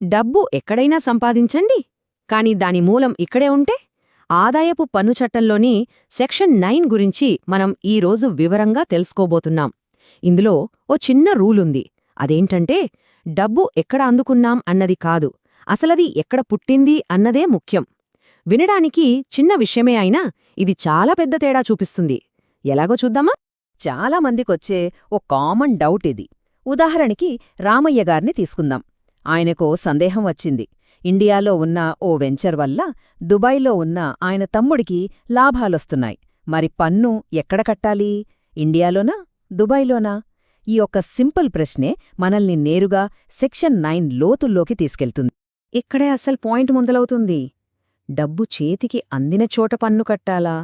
డబ్బు ఎక్కడైనా సంపాదించండి. కాని దాని మూలం ఇక్కడే ఉంటే ఆదాయపు పన్ను చట్టంలోని సెక్షన్ నైన్ గురించి మనం ఈరోజు వివరంగా తెలుసుకోబోతున్నాం. ఇందులో ఓ చిన్న రూలుంది అదేంటంటే డబ్బు ఎక్కడ అందుకున్నాం అన్నది కాదు అసలది ఎక్కడ పుట్టింది అన్నదే ముఖ్యం. వినడానికి చిన్న విషయమే అయినా ఇది చాలా పెద్ద తేడా చూపిస్తుంది. ఎలాగో చూద్దామా? చాలా మందికొచ్చే ఓ కామన్ డౌట్ ఇది. ఉదాహరణకి రామయ్య గారిని తీసుకుందాం. ఆయనకో సందేహం వచ్చింది. ఇండియాలో ఉన్న ఓ వెంచర్ వల్ల దుబాయ్లో ఉన్న ఆయన తమ్ముడికి లాభాలొస్తున్నాయి. మరి పన్ను ఎక్కడ కట్టాలి? ఇండియాలోనా? దుబాయ్లోనా? ఈ ఒక్క సింపుల్ ప్రశ్నే మనల్ని నేరుగా సెక్షన్ నైన్ లోతుల్లోకి తీసుకెళ్తుంది. ఇక్కడే అసలు పాయింట్ మొదలవుతుంది. డబ్బు చేతికి అందిన చోట పన్ను కట్టాలా?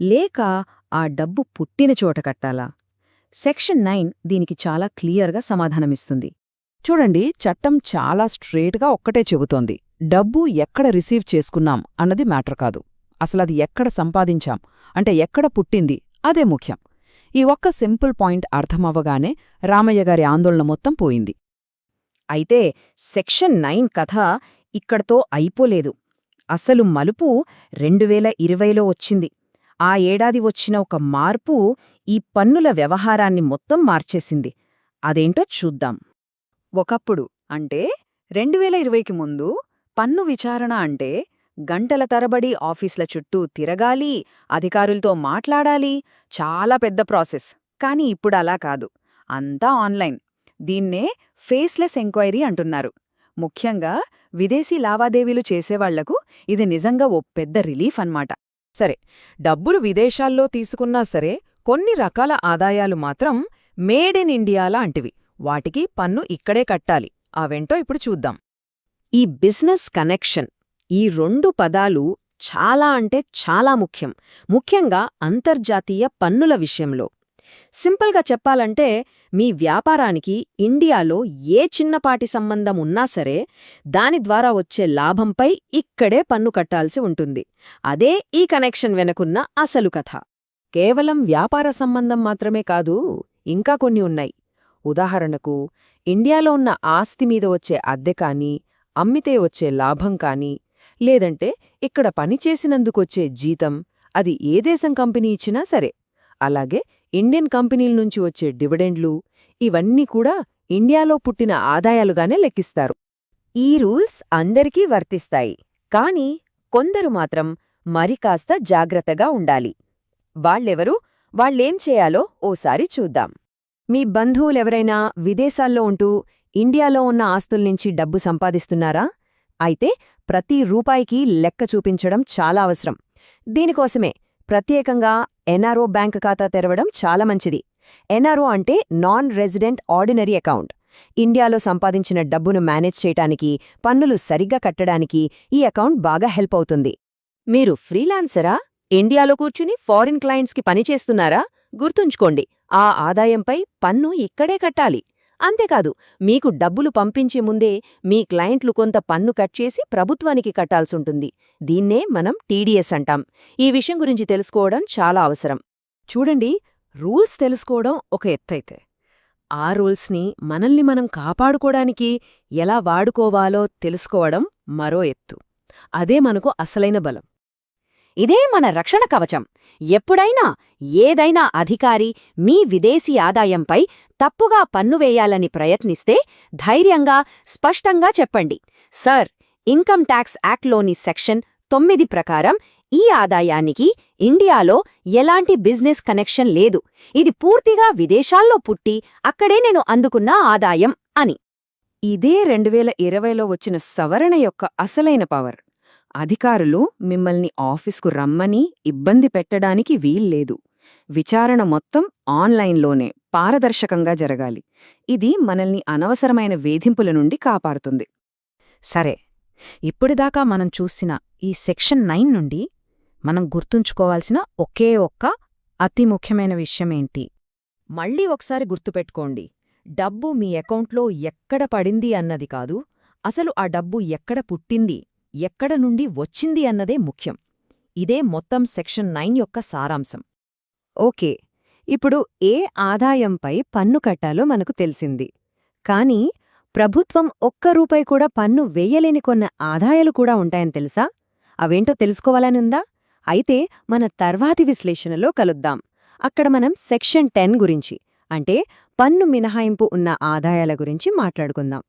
లేక ఆ డబ్బు పుట్టిన చోట కట్టాలా? సెక్షన్ నైన్ దీనికి చాలా క్లియర్గా సమాధానమిస్తుంది. చూడండి చట్టం చాలా స్ట్రేట్గా ఒక్కటే చెబుతోంది. డబ్బు ఎక్కడ రిసీవ్ చేసుకున్నాం అన్నది మ్యాటర్ కాదు. అసలది ఎక్కడ సంపాదించాం? అంటే ఎక్కడ పుట్టింది? అదే ముఖ్యం. ఈ ఒక్క సింపుల్ పాయింట్ అర్థమవ్వగానే రామయ్య గారి ఆందోళన మొత్తం పోయింది. అయితే సెక్షన్ నైన్ కథ ఇక్కడతో అయిపోలేదు. అసలు మలుపు రెండువేల ఇరవైలో వచ్చింది. ఆ ఏడాది వచ్చిన ఒక మార్పు ఈ పన్నుల వ్యవహారాన్ని మొత్తం మార్చేసింది. అదేంటో చూద్దాం. ఒకప్పుడు అంటే రెండువేల ఇరవైకి ముందు పన్ను విచారణ అంటే గంటల తరబడి ఆఫీస్ల చుట్టూ తిరగాలి అధికారులతో మాట్లాడాలి చాలా పెద్ద ప్రాసెస్. కానీ ఇప్పుడు అలా కాదు. అంతా ఆన్లైన్. దీన్నే ఫేస్లెస్ ఎంక్వైరీ అంటున్నారు. ముఖ్యంగా విదేశీ లావాదేవీలు చేసేవాళ్ళకు ఇది నిజంగా ఓ పెద్ద రిలీఫ్ అన్నమాట. సరే డబ్బులు విదేశాల్లో తీసుకున్నా సరే కొన్ని రకాల ఆదాయాలు మాత్రం మేడ్ ఇన్ ఇండియా లాంటివి వాటికి పన్ను ఇక్కడే కట్టాలి. అవేంటో ఇప్పుడు చూద్దాం. ఈ బిజినెస్ కనెక్షన్ ఈ రెండు పదాలు చాలా అంటే చాలా ముఖ్యం. ముఖ్యంగా అంతర్జాతీయ పన్నుల విషయంలో. సింపుల్గా చెప్పాలంటే మీ వ్యాపారానికి ఇండియాలో ఏ చిన్నపాటి సంబంధం ఉన్నా సరే దాని ద్వారా వచ్చే లాభంపై ఇక్కడే పన్ను కట్టాల్సి ఉంటుంది. అదే ఈ కనెక్షన్ వెనకున్న అసలు కథ. కేవలం వ్యాపార సంబంధం మాత్రమే కాదు ఇంకా కొన్ని ఉన్నాయి. ఉదాహరణకు ఇండియాలో ఉన్న ఆస్తి మీద వచ్చే అద్దె కానీ అమ్మితే వచ్చే లాభం కానీ లేదంటే ఇక్కడ పనిచేసినందుకొచ్చే జీతం అది ఏ దేశం కంపెనీ ఇచ్చినా సరే. అలాగే ఇండియన్ కంపెనీల నుంచి వచ్చే డివిడెండ్లు ఇవన్నీ కూడా ఇండియాలో పుట్టిన ఆదాయాలుగానే లెక్కిస్తారు. ఈ రూల్స్ అందరికీ వర్తిస్తాయి కాని కొందరు మాత్రం మరి కాస్త జాగ్రత్తగా ఉండాలి. వాళ్ళెవరు వాళ్ళేం చేయాలో ఓసారి చూద్దాం. మీ బంధువులెవరైనా విదేశాల్లో ఉంటూ ఇండియాలో ఉన్న ఆస్తుల్నించి డబ్బు సంపాదిస్తున్నారా? అయితే ప్రతి రూపాయికి లెక్క చూపించడం చాలా అవసరం. దీనికోసమే ప్రత్యేకంగా ఎన్ఆర్ఓ బ్యాంక్ ఖాతా తెరవడం చాలా మంచిది. ఎన్ఆర్ఓ అంటే నాన్ రెసిడెంట్ ఆర్డినరీ అకౌంట్. ఇండియాలో సంపాదించిన డబ్బును మేనేజ్ చేయటానికి పన్నులు సరిగ్గా కట్టడానికి ఈ అకౌంట్ బాగా హెల్ప్ అవుతుంది. మీరు ఫ్రీలాన్సరా? ఇండియాలో కూర్చుని ఫారిన్ క్లయింట్స్కి పనిచేస్తున్నారా గుర్తుంచుకోండి ఆ ఆదాయంపై పన్ను ఇక్కడే కట్టాలి. అంతేకాదు మీకు డబ్బులు పంపించే ముందే మీ క్లయింట్లు కొంత పన్ను కట్ చేసి ప్రభుత్వానికి కట్టాల్సుంటుంది. దీన్నే మనం టీడీఎస్ అంటాం. ఈ విషయం గురించి తెలుసుకోవడం చాలా అవసరం. చూడండి రూల్స్ తెలుసుకోవడం ఒక ఎత్తైతే. ఆ రూల్స్ని మనల్ని మనం కాపాడుకోవడానికి ఎలా వాడుకోవాలో తెలుసుకోవడం మరో ఎత్తు. అదే మనకు అసలైన బలం. ఇదే మన రక్షణ కవచం. ఎప్పుడైనా ఏదైనా అధికారి మీ విదేశీ ఆదాయంపై తప్పుగా పన్ను వేయాలని ప్రయత్నిస్తే ధైర్యంగా స్పష్టంగా చెప్పండి. సర్ ఇన్కమ్ ట్యాక్స్ యాక్ట్లోని సెక్షన్ తొమ్మిది ప్రకారం ఈ ఆదాయానికి ఇండియాలో ఎలాంటి బిజినెస్ కనెక్షన్ లేదు. ఇది పూర్తిగా విదేశాల్లో పుట్టి అక్కడే నేను అందుకున్న ఆదాయం అని. ఇదే రెండువేల ఇరవైలో వచ్చిన సవరణ యొక్క అసలైన పవర్. అధికారులు మిమ్మల్ని ఆఫీస్కు రమ్మని ఇబ్బంది పెట్టడానికి వీల్లేదు. విచారణ మొత్తం ఆన్లైన్లోనే పారదర్శకంగా జరగాలి. ఇది మనల్ని అనవసరమైన వేధింపుల నుండి కాపాడుతుంది. సరే ఇప్పటిదాకా మనం చూసిన ఈ సెక్షన్ నైన్ నుండి మనం గుర్తుంచుకోవాల్సిన ఒకే ఒక్క అతి ముఖ్యమైన విషయమేంటి మళ్ళీ ఒకసారి గుర్తుపెట్టుకోండి. డబ్బు మీ అకౌంట్లో ఎక్కడ పడింది అన్నది కాదు అసలు ఆ డబ్బు ఎక్కడ పుట్టింది? ఎక్కడ నుండి వచ్చింది అన్నదే ముఖ్యం. ఇదే మొత్తం సెక్షన్ నైన్ యొక్క సారాంశం. ఓకే ఇప్పుడు ఏ ఆదాయంపై పన్ను కట్టాలో మనకు తెలిసింది. కానీ ప్రభుత్వం ఒక్క రూపాయి కూడా పన్ను వేయలేని కొన్ని ఆదాయాలు కూడా ఉంటాయని తెలుసా? అవేంటో తెలుసుకోవాలని ఉందా? అయితే మన తర్వాతి విశ్లేషణలో కలుద్దాం. అక్కడ మనం సెక్షన్ టెన్ గురించి అంటే పన్ను మినహాయింపు ఉన్న ఆదాయాల గురించి మాట్లాడుకుందాం.